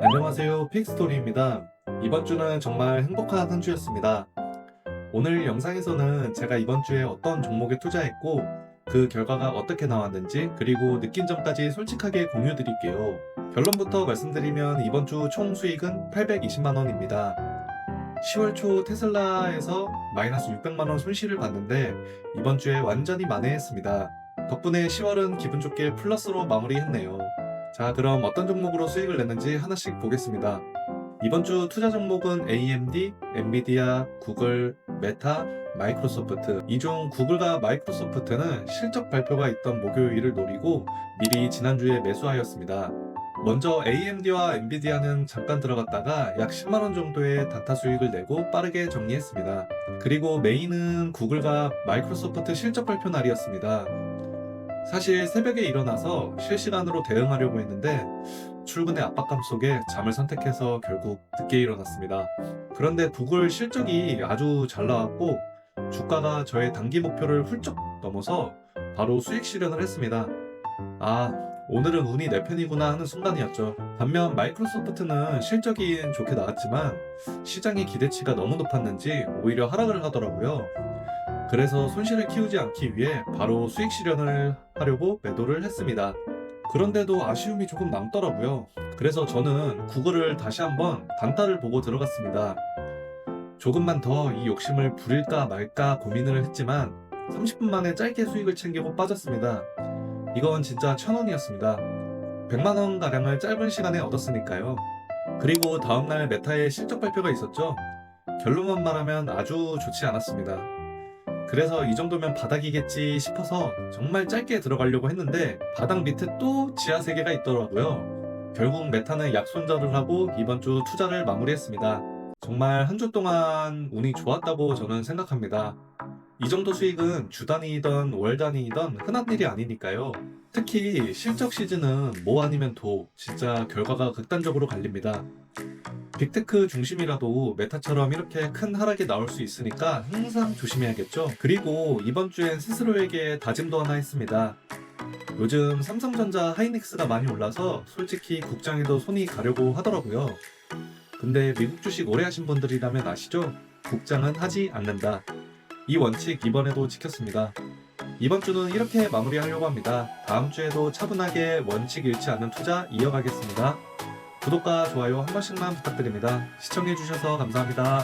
안녕하세요. 픽스토리입니다. 이번 주는 정말 행복한 한 주였습니다. 오늘 영상에서는 제가 이번 주에 어떤 종목에 투자했고 그 결과가 어떻게 나왔는지 그리고 느낀 점까지 솔직하게 공유 드릴게요. 결론부터 말씀드리면 이번 주 총 수익은 820만 원입니다. 10월 초 테슬라에서 마이너스 600만 원 손실을 봤는데 이번 주에 완전히 만회했습니다. 덕분에 10월은 기분 좋게 플러스로 마무리했네요. 자, 그럼 어떤 종목으로 수익을 냈는지 하나씩 보겠습니다. 이번 주 투자 종목은 AMD, 엔비디아, 구글, 메타, 마이크로소프트. 이중 구글과 마이크로소프트는 실적 발표가 있던 목요일을 노리고 미리 지난주에 매수하였습니다. 먼저 AMD와 엔비디아는 잠깐 들어갔다가 약 10만원 정도의 단타 수익을 내고 빠르게 정리했습니다. 그리고 메인은 구글과 마이크로소프트 실적 발표 날이었습니다. 사실 새벽에 일어나서 실시간으로 대응하려고 했는데 출근의 압박감 속에 잠을 선택해서 결국 늦게 일어났습니다. 그런데 구글 실적이 아주 잘 나왔고 주가가 저의 단기 목표를 훌쩍 넘어서 바로 수익 실현을 했습니다. 아, 오늘은 운이 내 편이구나 하는 순간이었죠. 반면 마이크로소프트는 실적이 좋게 나왔지만 시장의 기대치가 너무 높았는지 오히려 하락을 하더라고요. 그래서 손실을 키우지 않기 위해 바로 수익 실현을 하려고 매도를 했습니다. 그런데도 아쉬움이 조금 남더라고요. 그래서 저는 구글을 다시 한번 단타를 보고 들어갔습니다. 조금만 더 이 욕심을 부릴까 말까 고민을 했지만 30분 만에 짧게 수익을 챙기고 빠졌습니다. 이건 진짜 천 원이었습니다. 100만 원 가량을 짧은 시간에 얻었으니까요. 그리고 다음날 메타의 실적 발표가 있었죠. 결론만 말하면 아주 좋지 않았습니다. 그래서 이 정도면 바닥이겠지 싶어서 정말 짧게 들어가려고 했는데 바닥 밑에 또 지하 세계가 있더라고요. 결국 메타는 약손절을 하고 이번 주 투자를 마무리했습니다. 정말 한 주 동안 운이 좋았다고 저는 생각합니다. 이 정도 수익은 주 단위이던 월 단위이던 흔한 일이 아니니까요. 특히 실적 시즌은 뭐 아니면 도 진짜 결과가 극단적으로 갈립니다. 빅테크 중심이라도 메타처럼 이렇게 큰 하락이 나올 수 있으니까 항상 조심해야겠죠. 그리고 이번 주엔 스스로에게 다짐도 하나 했습니다. 요즘 삼성전자 하이닉스가 많이 올라서 솔직히 국장에도 손이 가려고 하더라고요. 근데 미국 주식 오래 하신 분들이라면 아시죠? 국장은 하지 않는다. 이 원칙 이번에도 지켰습니다. 이번 주는 이렇게 마무리하려고 합니다. 다음 주에도 차분하게 원칙 잃지 않는 투자 이어가겠습니다. 구독과 좋아요 한 번씩만 부탁드립니다. 시청해주셔서 감사합니다.